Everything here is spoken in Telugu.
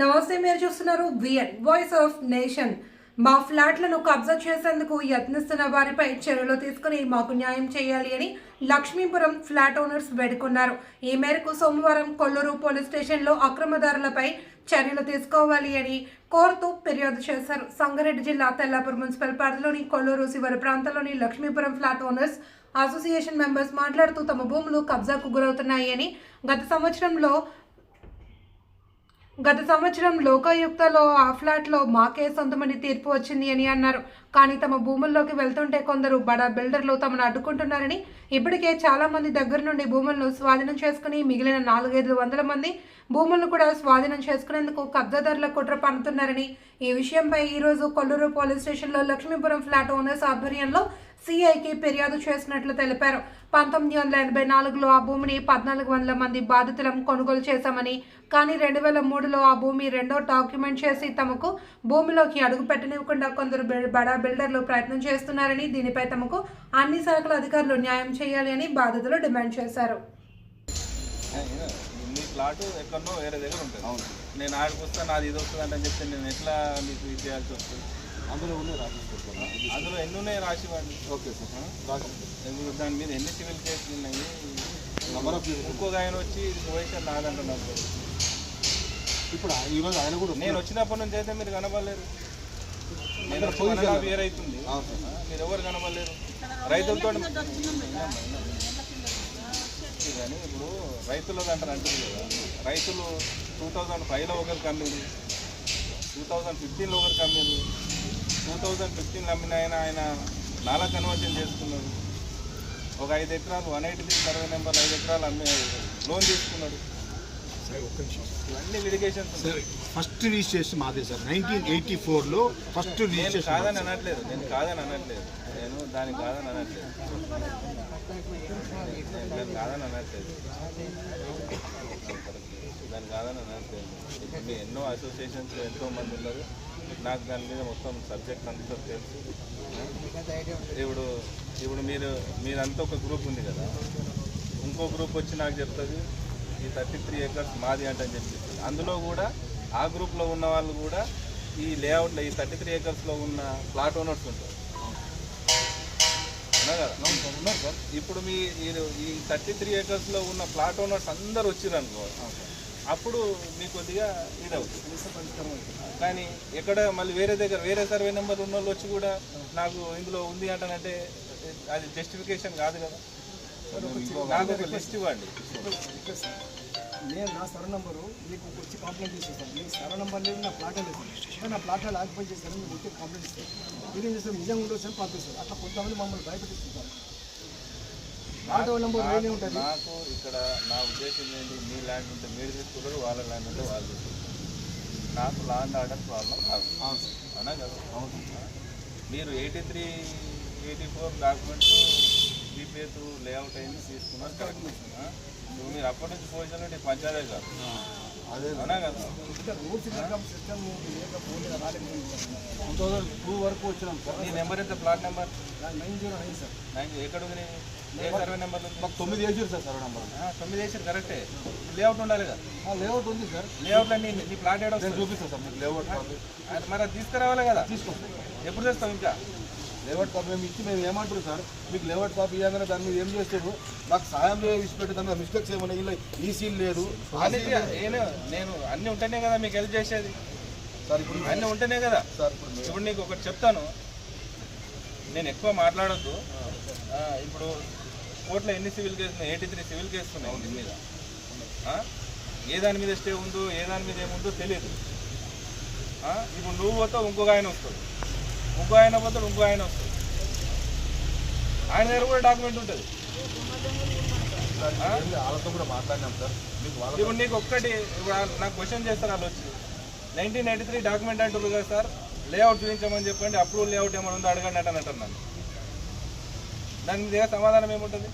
నమస్తే మీరు చూస్తున్నారు విఎన్ వాయిస్ ఆఫ్ నేషన్ మా ఫ్లాట్లను కబ్జా చేసేందుకు యత్నిస్తున్న వారిపై చర్యలు తీసుకుని మాకు న్యాయం చేయాలి అని లక్ష్మీపురం ఫ్లాట్ ఓనర్స్ వేడుకున్నారు. ఈ మేరకు సోమవారం కొల్లూరు పోలీస్ స్టేషన్లో అక్రమదారులపై చర్యలు తీసుకోవాలి అని కోరుతూ ఫిర్యాదు చేశారు. సంగారెడ్డి జిల్లా తెల్లాపూర్ మున్సిపల్ పరిధిలోని కొల్లూరు శివరి ప్రాంతంలోని Lakshmipuram flat owners association members మాట్లాడుతూ తమ భూములు కబ్జాకు గురవుతున్నాయని గత సంవత్సరంలో గత సంవత్సరం లోకాయుక్తలో ఆ ఫ్లాట్లో మాకే సొంతమని తీర్పు వచ్చింది అని అన్నారు. కానీ తమ భూముల్లోకి వెళ్తుంటే కొందరు బడా బిల్డర్లు తమను అడ్డుకుంటున్నారని ఇప్పటికే చాలా మంది దగ్గర నుండి భూములను స్వాధీనం చేసుకుని మిగిలిన నాలుగైదు వందల మంది భూములను కూడా స్వాధీనం చేసుకునేందుకు కబ్జాదారుల కుట్ర పన్నుతున్నారని ఈ విషయంపై ఈరోజు కొల్లూరు పోలీస్ స్టేషన్లో లక్ష్మీపురం ఫ్లాట్ ఓనర్స్ ఆధ్వర్యంలో సిఐకి ఫిర్యాదు చేసినట్లు తెలిపారు. పంతొమ్మిది వందల ఎనభై నాలుగులో ఆ భూమిని పద్నాలుగు వందల మంది బాధితులం కొనుగోలు చేశామని కానీ రెండు వేల మూడులో ఆ భూమి రెండో డాక్యుమెంట్ చేసి తమకు భూమిలోకి అడుగు పెట్టనివ్వకుండా కొందరు బడా బిల్డర్లు ప్రయత్నం చేస్తున్నారని దీనిపై తమకు అన్ని శాఖల అధికారులు న్యాయం చేయాలి అని బాధితులు డిమాండ్ చేశారు. మీ ప్లాట్ ఎక్కడనో వేరే దగ్గర ఉంటుంది. అవును. నేను ఆడికి వస్తా నాది ఇది వస్తుంది అంటే చెప్తే నేను ఎట్లా మీకు ఇది చేయాల్సి వస్తుంది? అందులో ఉన్నాయి రాసిస్తాను అందులో ఎన్ని ఉన్నాయి రాసి వాడిని? Okay sir. రాసి దాని మీద ఎన్ని సివిల్ కేసులు ఉన్నాయి? నెంబర్ ఆఫ్ ఇంకొక ఆయన వచ్చి ఇది వయసు నాదంటున్నారు ఇప్పుడు ఈరోజు ఆయన కూడా నేను వచ్చినప్పటి నుంచి అయితే మీరు కనబడలేరు నేను ఇయర్ అవుతుంది సార్. మీరు ఎవరు కనబడలేరు రైతులతో కానీ ఇప్పుడు రైతులు అంటారు అంటారు కదా. రైతులు టూ థౌజండ్ ఫైవ్లో ఒకరు కమ్మింది. టూ థౌజండ్ ఫిఫ్టీన్లో ఒకరు కమ్మింది. టూ థౌజండ్ ఫిఫ్టీన్లో అమ్మిన ఆయన ఆయన నాలా కన్వర్షన్ చేసుకున్నాడు. ఒక ఐదు ఎకరాలు one eighty three survey number ఐదు ఎకరాలు అమ్మే లోన్ తీసుకున్నాడు. ఇవన్నీ లిటిగేషన్స్ సార్ ఫస్ట్ రిజిస్ట్రేషన్ మాదే సార్. నైన్టీన్ ఎయిటీ ఫోర్లో ఫస్ట్ రిజిస్ట్రేషన్ కాదని అనట్లేదు నేను కాదని అనట్లేదు. నేను దానికి కాదని అనట్లేదు. కాదని అనట్లేదు. దానికి కాదని అనట్లేదు. ఇప్పుడు ఎన్నో అసోసియేషన్స్ ఎంతో మంది ఉన్నారు. నాకు దాని మీద మొత్తం సబ్జెక్ట్ అంతా తెలుసు. ఇప్పుడు ఇప్పుడు మీరు మీరంతా ఒక గ్రూప్ ఉంది కదా. ఇంకో గ్రూప్ వచ్చి నాకు చెప్తుంది ఈ థర్టీ త్రీ ఏకర్స్ మాది అంటే అని చెప్పి అందులో కూడా ఆ గ్రూప్లో ఉన్న వాళ్ళు కూడా ఈ లేఅవుట్లో ఈ థర్టీ త్రీ ఏకర్స్లో ఉన్న ప్లాట్ ఓనర్స్ ఉంటారు. కదా? ఉన్నారు సార్ ఇప్పుడు మీ ఈ- థర్టీ త్రీ ఏకర్స్లో ఉన్న ప్లాట్ ఓనర్స్ అందరు వచ్చిర్రు అనుకో అప్పుడు మీకు కొద్దిగా ఇది అవుతుంది కానీ ఎక్కడ మళ్ళీ వేరే దగ్గర వేరే సర్వే నెంబర్ ఉన్న వాళ్ళు వచ్చి కూడా నాకు ఇందులో ఉంది అంటానంటే అది జస్టిఫికేషన్ కాదు కదా. నాకు ఒక లిస్ట్ ఇవ్వండి. నేను నా సర్వ నంబరు మీకు వచ్చి కంప్లైంట్ చేసేస్తాను మీ సర్వ నంబర్ లేదు నా ప్లాట్ లేదు. నా ప్లాట్ ఆక్యుపై చేస్తాను మీకు వచ్చి కంప్లైంట్ ఇస్తాను మీరు ఏం చేస్తారు? నిజంగా ఉండొచ్చు అని పంపిస్తారు. అట్లా కొంతమంది మమ్మల్ని భయపెట్టిస్తుంటారు ప్లాట్ నెంబర్ వేరే ఉంటుంది నాకు ఇక్కడ నా ఉద్దేశం ఏంటి? మీ ల్యాండ్ ఉంటే మీరు తీసుకుంటారు వాళ్ళ ల్యాండ్ ఉంటే వాళ్ళు తీసుకుంటారు నాకు ల్యాండ్ ఆర్డర్ ప్రాబ్లం కాదు అవును కదా? అవును. మీరు eighty three eighty four documents జీపేతు layout అయింది తీసుకున్నారు కరెక్ట్? ఇప్పుడు మీరు అప్పటి నుంచి పొజిషన్ నుండి పంచాయతీ కాదు. అదే అవునా కదా? టూ వరకు వచ్చినాం సార్. నీ నెంబర్ ఎంత? Plot number? Nine zero nine sir. Nine ఎక్కడ ఉంది సర్వే నెంబర్ మాకు తొమ్మిది వేసారు సార్ సర్వ నెంబర్ తొమ్మిది వేసారు కరెక్టే. లేఅవుట్ ఉండాలి కదా. లేఅవుట్ ఉంది సార్. లేఅవుట్లో నీ నీ ప్లాట్ ఏడో చూపిస్తాను సార్ మీకు లేఅవుట్ మరి అది తీసుకురావాలి కదా. తీసుకోండి. ఎప్పుడు తెస్తాం ఇంకా? లేఅవుట్ కాపీ మేము ఇచ్చి మేము ఏమంటారు సార్? మీకు లేఅవుట్ కాపీ ఇవ్వగానే దాని మీద ఏం చేస్తారు? మాకు సాయం విడిచిపెట్టి దాని మిస్టేక్స్ ఏమైనా ఇలా ఈ సీల్ లేదు. నేను నేను అన్ని ఉంటేనే కదా మీకు హెల్ప్ చేసేది. సార్ ఇప్పుడు అన్ని ఉంటేనే కదా. సార్ ఇప్పుడు నీకు ఒకటి చెప్తాను. నేను ఎక్కువ మాట్లాడొద్దు. ఇప్పుడు కోర్టులో ఎన్ని సివిల్ కేసులు ఎయిటీ త్రీ సివిల్ కేసులు ఉన్నాయి దీని మీద. ఏ దాని మీద స్టే ఉందో ఏ దాని మీద ఏముందో తెలియదు. ఇప్పుడు నువ్వు పోతావు ఇంకొక ఆయన వస్తాడు. ఇంకో ఆయన పోతాడు ఇంకో ఆయన వస్తాడు. ఆయన దగ్గర కూడా డాక్యుమెంట్ ఉంటుంది. వాళ్ళతో కూడా మాట్లాడినాం సార్ మీకు ఇప్పుడు నీకు ఒక్కటి ఇప్పుడు నాకు క్వశ్చన్ చేస్తారు వాళ్ళు వచ్చి. నైన్టీన్ ఎయిటీ త్రీ డాక్యుమెంట్ అంటున్నారు కదా సార్ లేఅవుట్ చూపించమని చెప్పండి అప్రూవల్ లేఅవుట్ ఏమైనా ఉందో అడగండి అంటే అని అంటారు దాని మీద సమాధానం ఏముంటుంది?